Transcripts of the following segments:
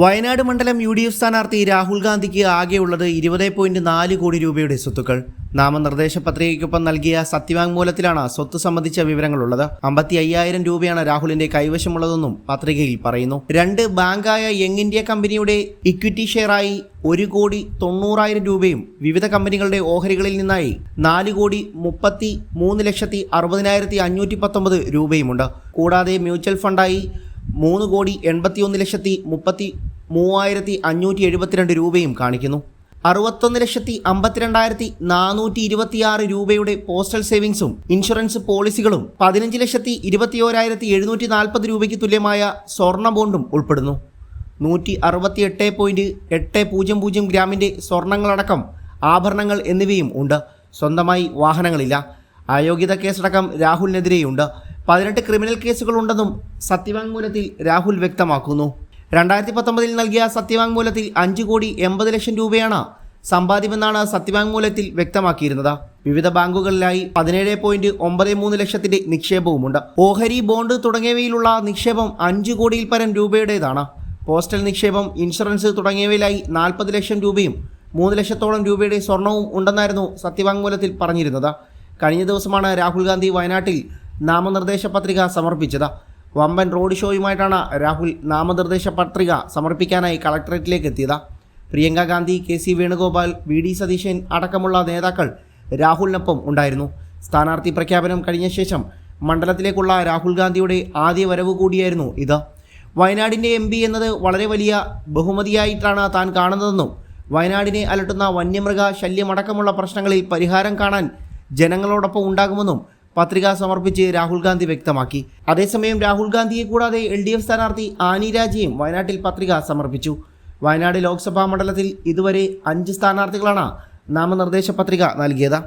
വയനാട് മണ്ഡലം U D F സ്ഥാനാർത്ഥി രാഹുൽ ഗാന്ധിക്ക് ആകെയുള്ളത് ഇരുപത് പോയിന്റ് നാല് കോടി രൂപയുടെ സ്വത്തുക്കൾ. നാമനിർദ്ദേശ പത്രികയ്ക്കൊപ്പം നൽകിയ സത്യവാങ്മൂലത്തിലാണ് സ്വത്ത് സംബന്ധിച്ച വിവരങ്ങളുള്ളത്. അമ്പത്തി അയ്യായിരം രൂപയാണ് രാഹുലിന്റെ കൈവശമുള്ളതെന്നും പത്രികയിൽ പറയുന്നു. രണ്ട് ബാങ്കായ യങ് ഇന്ത്യ കമ്പനിയുടെ ഇക്വിറ്റി ഷെയറായി ഒരു കോടി തൊണ്ണൂറായിരം രൂപയും വിവിധ കമ്പനികളുടെ ഓഹരികളിൽ നിന്നായി നാല് കോടി മുപ്പത്തി മൂന്ന് ലക്ഷത്തി അറുപതിനായിരത്തി അഞ്ഞൂറ്റി പത്തൊമ്പത് രൂപയുമുണ്ട്. കൂടാതെ മ്യൂച്വൽ ഫണ്ടായി മൂന്ന് കോടി എൺപത്തി ഒന്ന് ലക്ഷത്തി മുപ്പത്തി മൂവായിരത്തി അഞ്ഞൂറ്റി എഴുപത്തിരണ്ട് രൂപയും കാണിക്കുന്നു. അറുപത്തൊന്ന് ലക്ഷത്തി അമ്പത്തിരണ്ടായിരത്തി നാനൂറ്റി ഇരുപത്തിയാറ് രൂപയുടെ പോസ്റ്റൽ സേവിങ്സും ഇൻഷുറൻസ് പോളിസികളും പതിനഞ്ച് ലക്ഷത്തി ഇരുപത്തിയോരായിരത്തി എഴുന്നൂറ്റി നാൽപ്പത് രൂപയ്ക്ക് തുല്യമായ സ്വർണ ബോണ്ടും ഉൾപ്പെടുന്നു. നൂറ്റി അറുപത്തി എട്ട് പോയിന്റ് എട്ട് പൂജ്യം പൂജ്യം ഗ്രാമിന്റെ സ്വർണങ്ങളടക്കം ആഭരണങ്ങൾ എന്നിവയും ഉണ്ട്. സ്വന്തമായി വാഹനങ്ങളില്ല. അയോഗ്യത കേസടക്കം രാഹുലിനെതിരെയുണ്ട്. പതിനെട്ട് ക്രിമിനൽ കേസുകളുണ്ടെന്നും സത്യവാങ്മൂലത്തിൽ രാഹുൽ വ്യക്തമാക്കുന്നു. രണ്ടായിരത്തി പത്തൊമ്പതിൽ നൽകിയ സത്യവാങ്മൂലത്തിൽ അഞ്ച് കോടി എൺപത് ലക്ഷം രൂപയാണ് സമ്പാദ്യമെന്നാണ് സത്യവാങ്മൂലത്തിൽ വ്യക്തമാക്കിയിരുന്നത്. വിവിധ ബാങ്കുകളിലായി പതിനേഴ് പോയിന്റ് ഒമ്പത് മൂന്ന് ലക്ഷത്തിന്റെ നിക്ഷേപവുമുണ്ട്. ഓഹരി ബോണ്ട് തുടങ്ങിയവയിലുള്ള നിക്ഷേപം അഞ്ച് കോടിയിൽ പരം രൂപയുടേതാണ്. പോസ്റ്റൽ നിക്ഷേപം ഇൻഷുറൻസ് തുടങ്ങിയവയിലായി നാൽപ്പത് ലക്ഷം രൂപയും മൂന്ന് ലക്ഷത്തോളം രൂപയുടെ സ്വർണവും ഉണ്ടെന്നായിരുന്നു സത്യവാങ്മൂലത്തിൽ പറഞ്ഞിരുന്നത്. കഴിഞ്ഞ ദിവസമാണ് രാഹുൽ ഗാന്ധി വയനാട്ടിൽ നാമനിർദ്ദേശ പത്രിക സമർപ്പിച്ചത്. വമ്പൻ റോഡ് ഷോയുമായിട്ടാണ് രാഹുൽ നാമനിർദ്ദേശ പത്രിക സമർപ്പിക്കാനായി കളക്ടറേറ്റിലേക്ക് എത്തിയത്. Priyanka Gandhi K C Venugopal V D Satheesan അടക്കമുള്ള നേതാക്കൾ രാഹുലിനൊപ്പം ഉണ്ടായിരുന്നു. സ്ഥാനാർത്ഥി പ്രഖ്യാപനം കഴിഞ്ഞ ശേഷം മണ്ഡലത്തിലേക്കുള്ള രാഹുൽ ഗാന്ധിയുടെ ആദ്യ വരവ് കൂടിയായിരുന്നു ഇത്. വയനാടിന്റെ എം പി എന്നത് വളരെ വലിയ ബഹുമതിയായിട്ടാണ് താൻ കാണുന്നതെന്നും വയനാടിനെ അലട്ടുന്ന വന്യമൃഗ ശല്യമടക്കമുള്ള പ്രശ്നങ്ങളിൽ പരിഹാരം കാണാൻ ജനങ്ങളോടൊപ്പം ഉണ്ടാകുമെന്നും പത്രിക സമർപ്പിച്ച് രാഹുൽ ഗാന്ധി വ്യക്തമാക്കി. അതേസമയം രാഹുൽ ഗാന്ധിയെ കൂടാതെ എൽ ഡി എഫ് സ്ഥാനാർത്ഥി ആനി രാജയും വയനാട്ടിൽ പത്രിക സമർപ്പിച്ചു. വയനാട് ലോക്സഭാ മണ്ഡലത്തിൽ ഇതുവരെ അഞ്ച് സ്ഥാനാർത്ഥികളാണ് നാമനിർദ്ദേശ പത്രിക നൽകിയത്.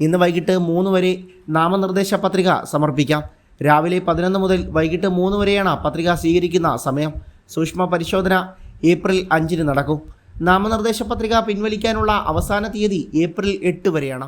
ഇന്ന് വൈകിട്ട് മൂന്ന് വരെ നാമനിർദ്ദേശ പത്രിക സമർപ്പിക്കാം. രാവിലെ പതിനൊന്ന് മുതൽ വൈകിട്ട് മൂന്ന് വരെയാണ് പത്രിക സ്വീകരിക്കുന്ന സമയം. സൂക്ഷ്മ പരിശോധന ഏപ്രിൽ അഞ്ചിന് നടക്കും. നാമനിർദ്ദേശ പത്രിക പിൻവലിക്കാനുള്ള അവസാന തീയതി ഏപ്രിൽ എട്ട് വരെയാണ്.